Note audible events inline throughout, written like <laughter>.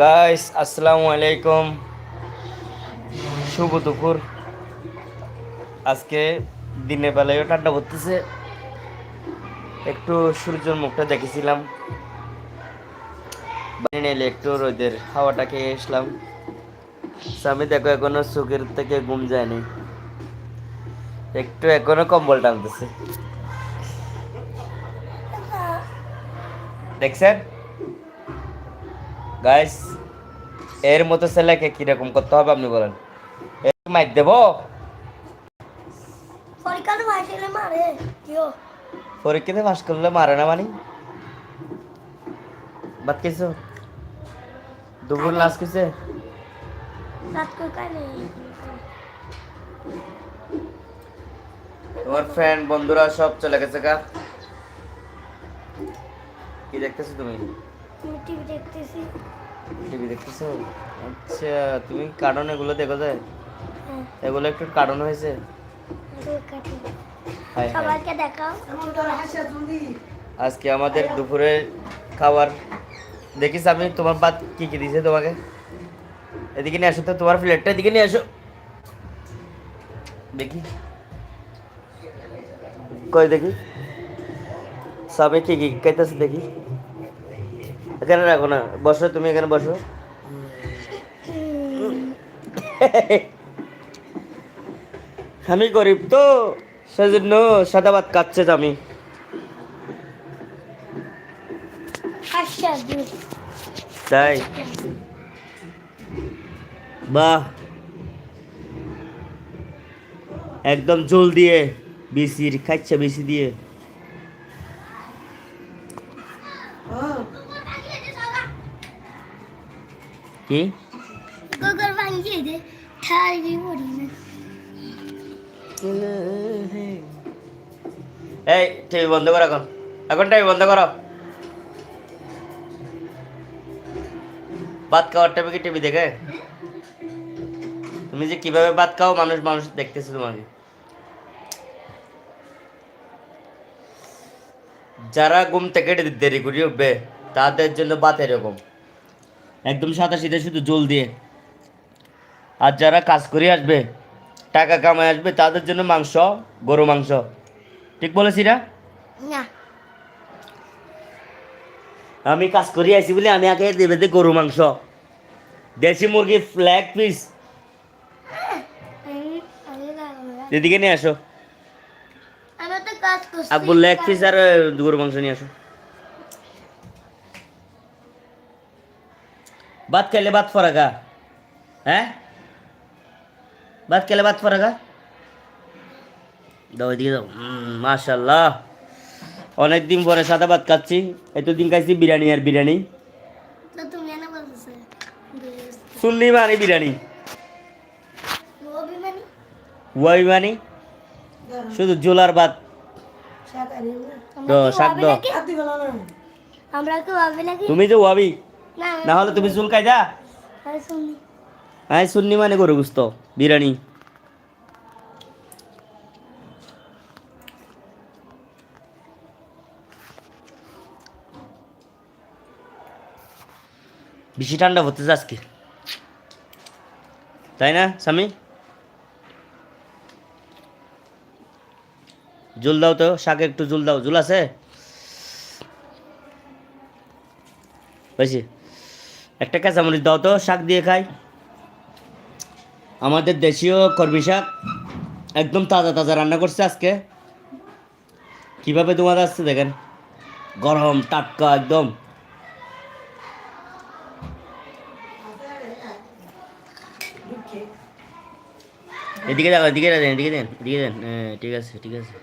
Guys আসসালামু আলাইকুম শুভ দুপুর। আজকে দিনের বেলায়ও ঠান্ডা পড়তেছে। একটু সূর্যের মুখটা দেখেছিলাম। নিলে একটু রোদের হাওয়াটা খেয়ে আসলাম। স্বামী দেখো, এখনও চোখের থেকে ঘুম যায়নি। একটু এখনও কম্বল টানতেছে। দেখছেন? গাইস এর মতো ছেলেকে কীরকম করতে হবে আপনি বলেন। মাইক দেব? পরীক্ষাতে পাস করলে মারে না মানে? বাদ কিছু? দুপুর লাস্ট কিছু তোমার ফ্রেন্ড বন্ধুরা সব চলে গেছে গা। কি দেখতেছো তুমি? টিভি দেখতেছি। টিভি দেখতেছো? আচ্ছা তুমি কার্টুন এগুলো দেখো যায় হ্যাঁ। এগুলো একটু কার্টুন হয়েছে? হায় হায়। সবাইকে দেখাও। আজকে আমাদের দুপুরে খাবার। দেখিস আমি তোমার বাদ কি কি দিছে তোমাকে? এদিকে নিয়ে আসো তো তোমার প্লেটটা এদিকে নিয়ে আসো। দেখি। কই দেখি? সবে কি কি খাইতেছে দেখি? এখানে রাখো না, বসো, তুমি এখানে বসো। আমি গরিব তো, সেজন্য সাদা ভাত কাচ্ছে আমি তাই? বাহ। একদম জল দিয়ে, বিসির খাচ্ছে বেশি দিয়ে। কি? গোগল ভাঙিয়ে দে ঠাড়ি পড়ি না। এই টিভি বন্ধ করো এখন। এখন টিভি বন্ধ করো। ভাত খাওয়ার টাইমে কি টিভি দেখে? তুমি যে কীভাবে ভাত খাও মানুষ মানুষ দেখতেছে তোমাকে। যারা ঘুম থেকে দেরি করে উঠবে তাদের জন্য ভাত এরকম। একদম সাদা সিধে শুধু জল দিয়ে। আর যারা কাজ করে আসবে টাকা কামায় আসবে তাদের জন্য মাংস গরু মাংস। ঠিক বলেছি না? আমি কাজ করে আইছি বলে আমি আগে দেবে দে গরু মাংস। দেশি মুরগি ফ্ল্যাগ পিস। এদিকে নিয়ে আসো। লেগ পিস আর গরু মাংস নিয়ে আসো। ভাত খেলে ভাত ফরাগা। হ্যাঁ? ভাত খেলে ভাত ফরাগা। দাও এদিকে দাও। মাশাল্লাহ অনেক দিন পরে সাদা ভাত খাচ্ছি। এতদিন খাইছি বিরিয়ানি আর বিরিয়ানি। তো তুমি এনে বলতেছে শুনলি মানে বিরিয়ানি। অভিমানী ওয়াই মানে। শুধু জোলার ভাত। শাক দাও। আমরা কি ভাবি নাকি? তুমি তো ওয়াবি না। হলে তুমি চুল কাইদা শুনি। হ্যাঁ শুননি মানে গরু গুস্ত বিরিয়ানি। বেশি ঠান্ডা পড়তেছে আজকে তাই না স্বামী? জুল দাও তো শাকে একটু জুল দাও জুল আছে? বেশি একটা কাঁচামরিচ দাও তো, শাক দিয়ে খাই। আমাদের দেশীয় কর্মী শাক একদম তাজা তাজা রান্না করছে আজকে। কীভাবে তোমার আসছে দেখেন? গরম, টাটকা একদম। এদিকে দেখো, এদিকে দেন এদিকে দেন এদিকে দেন। ঠিক আছে ঠিক আছে।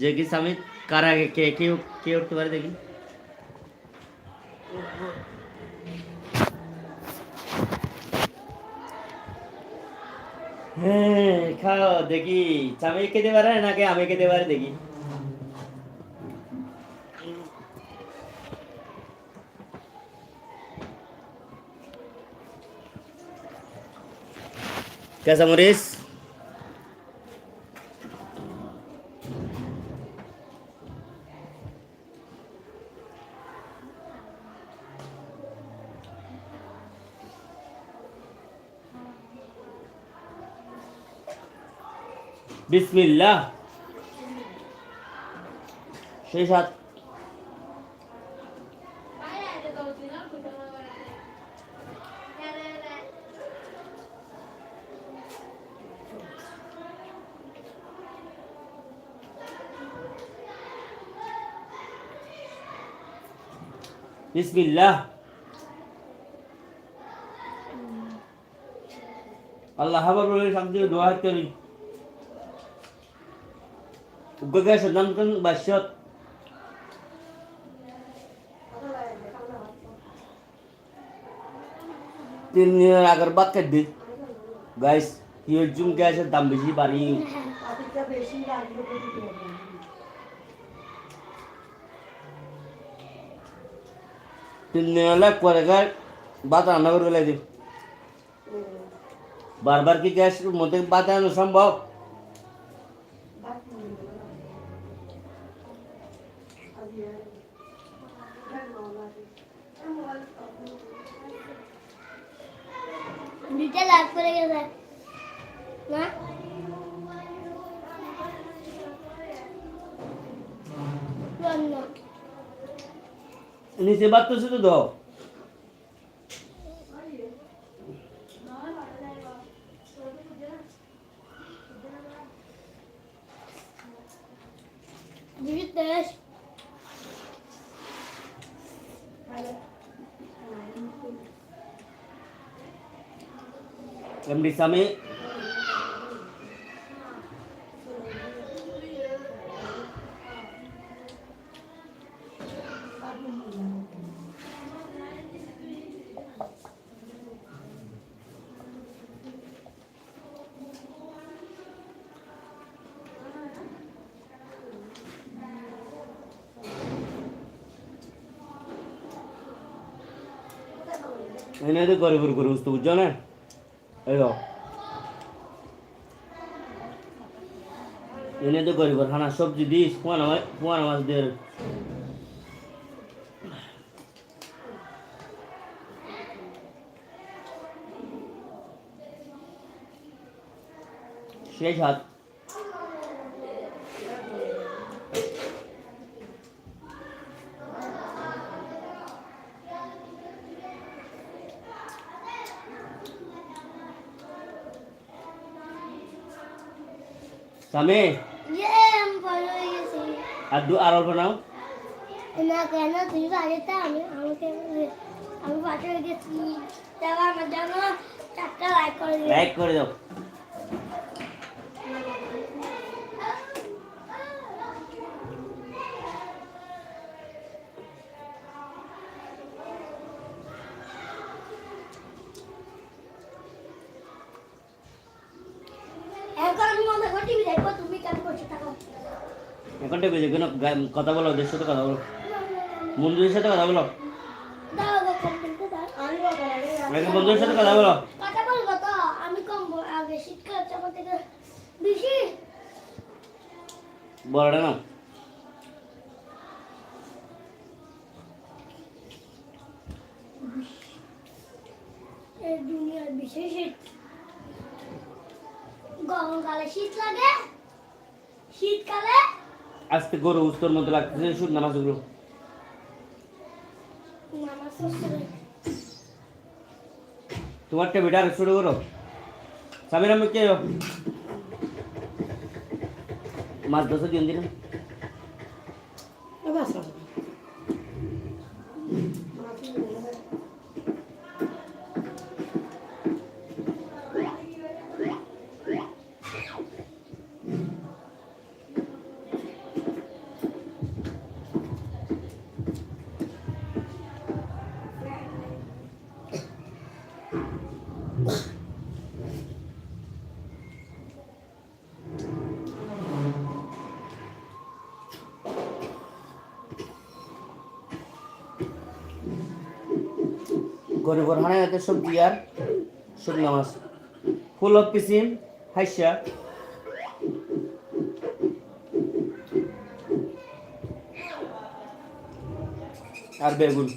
যে কি স্বামী? কার আগে কে কে কে উঠতে পারে দেখি হ্যাঁ খাও দেখি স্বামী খেতে পারে নাকি আমি খেতে পারি দেখি কাঁচামরিচ বিসমিল্লাহ সেই সাত বিসমিল্লাহ আল্লাহ হাবার বলে শান্তি দোয়া করি উগ্গা সদাম কোন বাসত তিন দিনের আগের বাদ কাটবি গাইস হিউজ জুম গ্যাসের দাম বেশি বাড়ি তিন দিন হলে পরে গার ভাত রান্না করে ফেলাই দিই বারবার কি গ্যাস মধ্যে ভাত দুইটা লাভ করে গেছে। না নিচে ভাত তো শুধু দাও। দুই তেইশ এমডি সামে এনে তো গরিবর গরু বুঝতে বুঝছ না এই দাও এনে তো গরিব খানা সবজি দিস পোয়ানা মাছ পোয়ানা মাছ দিয়ে শেষ হাত সামে আর দু আর অল্প নাও না কেন তুই বাড়িতে আমি আমাকে আমি হয়ে গেছি তারপর আমার জন্য চারটা লাইক করে লাইক করে দাও এখন আমি মনে করি টিভি দেখব তুমি কেন বসে থাকো এখন টেপে কেন কথা বলো ওদের সাথে কথা বলো। বন্ধুদের সাথে কথা বলো। বন্ধুদের সাথে কথা বলো। বলো বলব তো আমি কম ব- আগে শীতকাল চাপা থেকে বেশি বড়টা নাও এই দুনিয়ার বেশি শীত গরমকালে শীত লাগে শীতকালে আজকে গরু উস্তর মধ্যে লাগতেছে শুধু নামাজগুলো নামাজ পড়তে হয়। তোমার টেবিটা আর শুরু করো। সামির আমি কে? মাছ দশ দিন দিন গরিবর হানায় হাতে সবজি আর শুকনো মাছ ফুল অফ পিসিম হাইসা। আর বেগুন।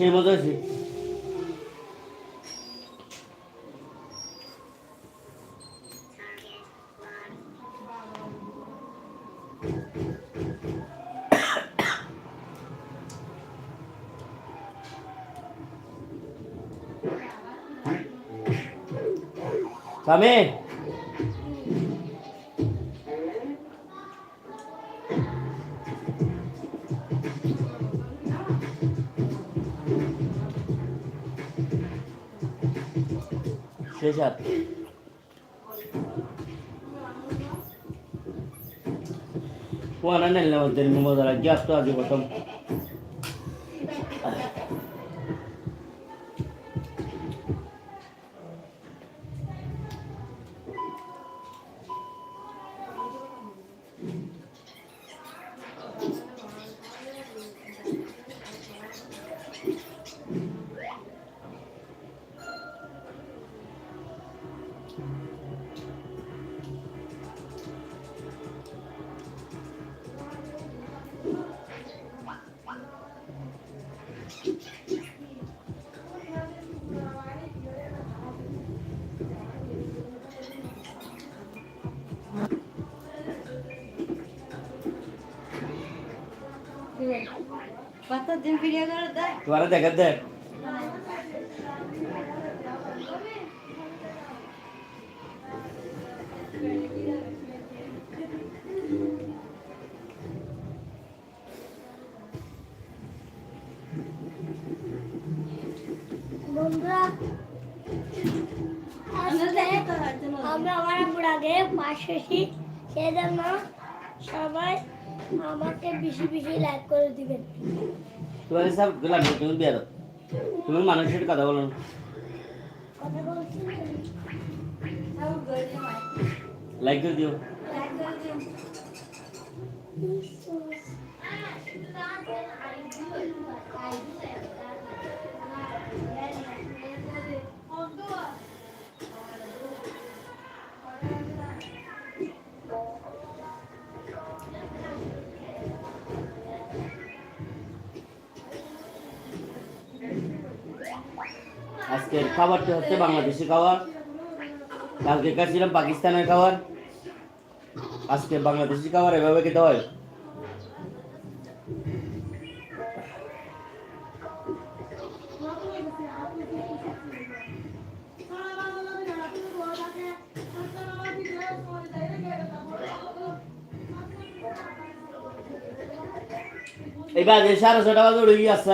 সেই মতো <coughs> হয়েছে স্বামী শেষ আর পোয়ানা নেলে মধ্যে মজা লাগে গ্যাস তো আজকে প্রথম কত দিন ভিডিও করে দেয়? তোমার দেখা দেখ আমরা আমার আব্বুর আগে পাশ সেই জন্য সবাই আমাকে বেশি বেশি লাইক করে দিবেন। তোমাদের সব গোলাম তুমি বিয়ে দাও তুমি মানুষের কথা বলো কথা বলছি লাইক করে দিও। আজকের খাবারটা হচ্ছে বাংলাদেশি খাবার। কালকে খাচ্ছিলাম পাকিস্তানের খাবার। আজকে বাংলাদেশি খাবার এভাবে খেতে হয়। এবার সাড়ে ছটা বাজে উঠে গিয়ে আসছে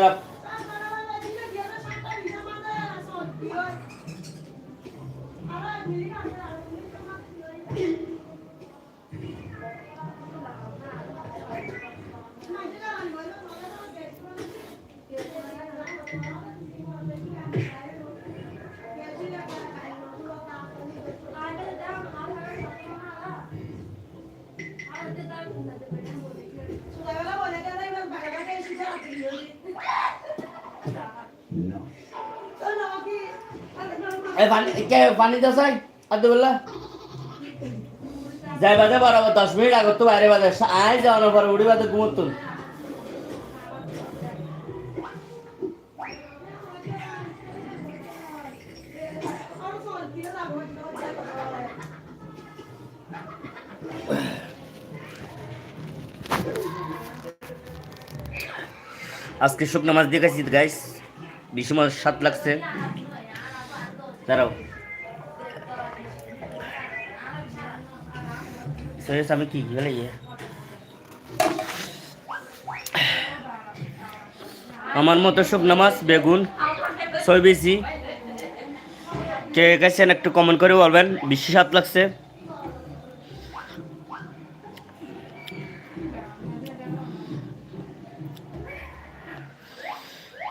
পানি, কে পানি সাই আদু বললা যাই বাজে, বরাবর দশ মিনিট আগে তো বাইরে বাজে। আয় যাওয়ানোর পরে উড়ি বাজে ঘুমতুন। আজকে শুকনো মাছ দিয়ে গেছি গাইস বিশু মাছ সাত লাগছে। দাঁড়াও। সরিয়ে আমি কি, গেলে আমার মতো মাছ বেগুন ছয় বেশি কে গেছেন একটু কমেন্ট করে বলবেন, বেশি স্বাদ লাগছে।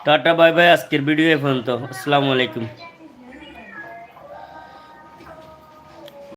টাটা, বাই বাই, আজকের ভিডিও এ পর্যন্ত। আসসালামু আলাইকুম।